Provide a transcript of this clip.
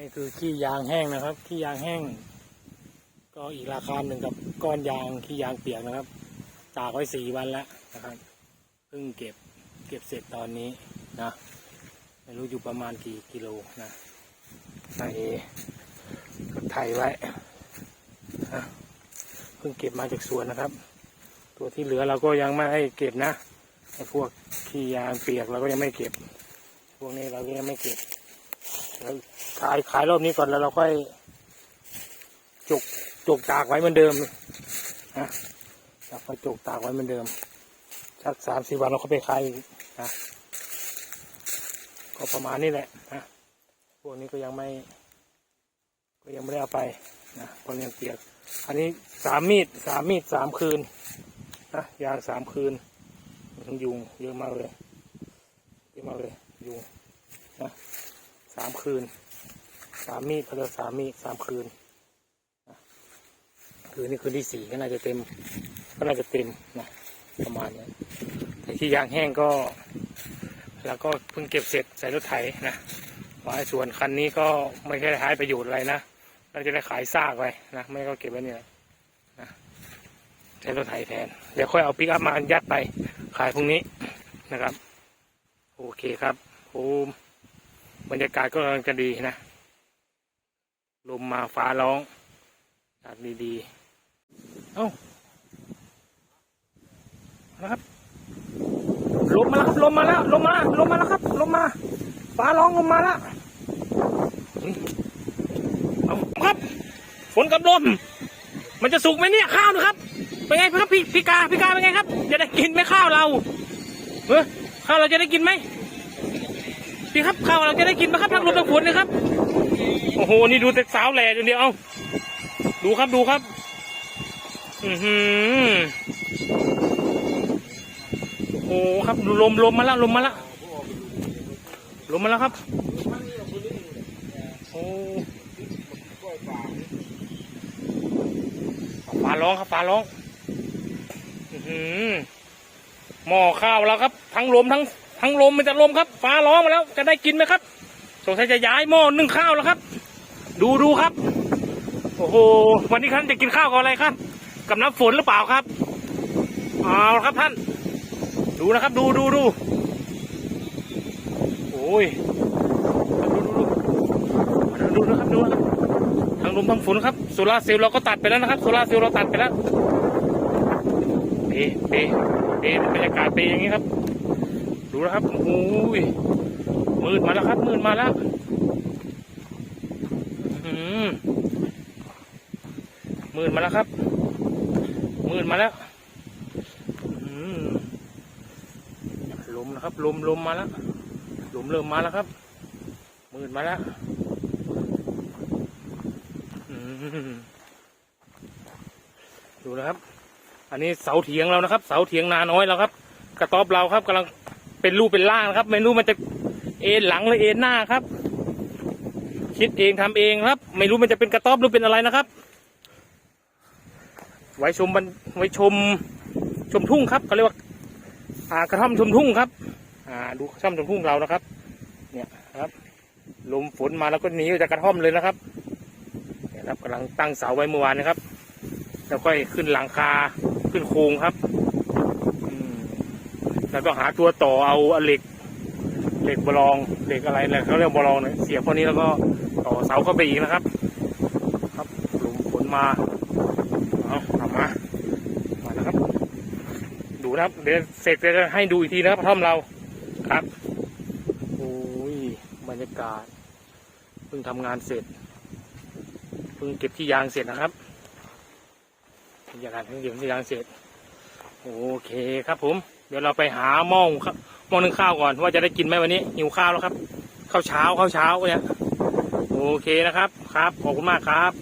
นี่คือขี้ยางแห้งนะครับขี้ยางแห้ง ก็อีกราคาหนึ่งกับก้อนยางขี้ยางเปียกนะครับ ตากไว้สี่วันแล้วนะครับเพิ่งเก็บเก็บเสร็จตอนนี้นะไม่รู้อยู่ประมาณกี่กิโลนะใส่รถไถไว้เพิ่งเก็บมาจากสวนนะครับ ตัวที่เหลือเราก็ยังไม่ให้เก็บนะไอ้พวกขี้ยางเปียกเราก็ยังไม่เก็บ พวกนี้เราก็ยังไม่เก็บ ขายขายรอบนี้ก่อนแล้วเราค่อยจุกจุกตากไว้เหมือนเดิมนะเราค่อยจุกตากไว้เหมือนเดิมสักสามสี่วันเราก็ไปขายอีกนะก็ประมาณนี้แหละนะพวกนี้ก็ยังไม่ ก็ยังไม่ได้เอาไปนะเพราะยังเปียก อันนี้สามมีดสามมีดสามคืนนะยางสามคืนยุงเยอะมากเลยเยอะมากเลยยุงนะ สามคืนสามมีดเขาเรียกสามมีดสามคืน คืนนี้คืนที่สี่ก็น่าจะเต็ม ก็น่าจะเต็มนะประมาณนี้แต่ที่ยางแห้งก็ แล้วก็เพิ่งเก็บเสร็จใส่รถไถนะไว้ส่วนคันนี้ก็ไม่ใช่ใช้ประโยชน์อะไรนะเราจะได้ขายซากไปนะไม่ก็เก็บไว้เนี่ยนะใช้รถไถแทนเดี๋ยวค่อยเอาปิกอัพมายัดไปขายพรุ่งนี้นะครับ โอเคครับโอ้ บรรยากาศก็กำลังจะดีนะ ลมมาฟ้าร้องอากาศดีๆ เอ้านะครับ ลมมาแล้วครับ ลมมาแล้ว ลมมา ลมมาแล้วครับ ลมมา ฟ้าร้องลมมาแล้วเฮ้ยเอาครับ ฝนกับลม มันจะสุกไหมเนี่ยข้าวนะครับ เป็นไงครับพี่พี่กาพี่กาเป็นไงครับ จะได้กินไหมข้าวเรา เออข้าวเราจะได้กินไหม พี่ครับข้าวเราจะได้กินไหมครับทั้งลมทั้งฝนเลยครับ โอ้โห นี่ดูแต่สาวแหล่จนเดียวเอาดูครับดูครับ อือหือโอ้โหครับดูลมลมมาแล้วลมมาแล้วลมมาแล้วครับ โอ้ฟ้าร้องครับฟ้าร้อง อื้อหือหม้อข้าวแล้วครับ ทั้งลมทั้ง ทั้งลมมันจะลมครับ ฟ้าร้องมาแล้วจะได้กินไหมครับสงสัยจะย้ายหม้อนึ่งข้าวแล้วครับ ดูดูครับ โอ้โหวันนี้ท่านจะกินข้าวกับอะไรครับ กับน้ำฝนหรือเปล่าครับเอาครับท่าน ดูนะครับ ดูดูดูโอ้ยดูดูดูนะครับดูนะครับทั้งลมทั้งฝนครับโซลาเซลล์เราก็ตัดไปแล้วนะครับโซลาเซลล์เราตัดไปแล้วเปเปเปบรรยากาศเปอย่างนี้ครับ ดูนะครับโอ้ยมืดมาแล้วครับมืดมาแล้วมือ่มืดมาแล้วครับมืดมาแล้วลมนะครับลมลมมาแล้วลมเริ่มมาแล้วครับมืดมาแล้วดูนะครับ อันนี้เสาเถียงเรานะครับ เสาเถียงนาน้อยเราครับ กระต๊อบเราครับกำลัง เป็นรูปเป็นร่างนะครับ ไม่รู้มันจะเอ็นหลังหรือเอ็นหน้าครับ คิดเองทำเองครับ ไม่รู้มันจะเป็นกระต๊อบหรือเป็นอะไรนะครับ ไว้ชมบันไว้ชมชมทุ่งครับเขาเรียกว่าอ่ากระท่อมชมทุ่งครับ อ่า ดูกระท่อมชมทุ่งเรานะครับ เนี่ยครับลมฝนมาแล้วก็หนีออกจากกระท่อมเลยนะครับนี่ยครับกำลังตั้งเสาไว้เมื่อวานนะครับ แล้วค่อยขึ้นหลังคาขึ้นโครงครับ แล้วก็หาตัวต่อเอาเหล็กเหล็กบลองเหล็กอะไรนะเขาเรียกบลองเนี่ยเสียบพวกนี้แล้วก็ต่อเสาเข้าไปอีกนะครับ ครับหลุมฝนมาเอาทำมามาแล้วครับ ดูนะครับ เดี๋ยวเสร็จจะให้ดูอีกทีนะครับกระท่อมเราครับโอ้ยบรรยากาศเพิ่งทำงานเสร็จเพิ่งเก็บที่ยางเสร็จนะครับบรรยากาศเพิ่งเก็บที่ยางเสร็จโอเคครับผม เดี๋ยวเราไปหาหม้อหุงข้าวหม้อนึ่งข้าวก่อนว่าจะได้กินไหมวันนี้หิวข้าวแล้วครับข้าวเช้าข้าวเช้าเนี่ยโอเคนะครับครับขอบคุณมากครับ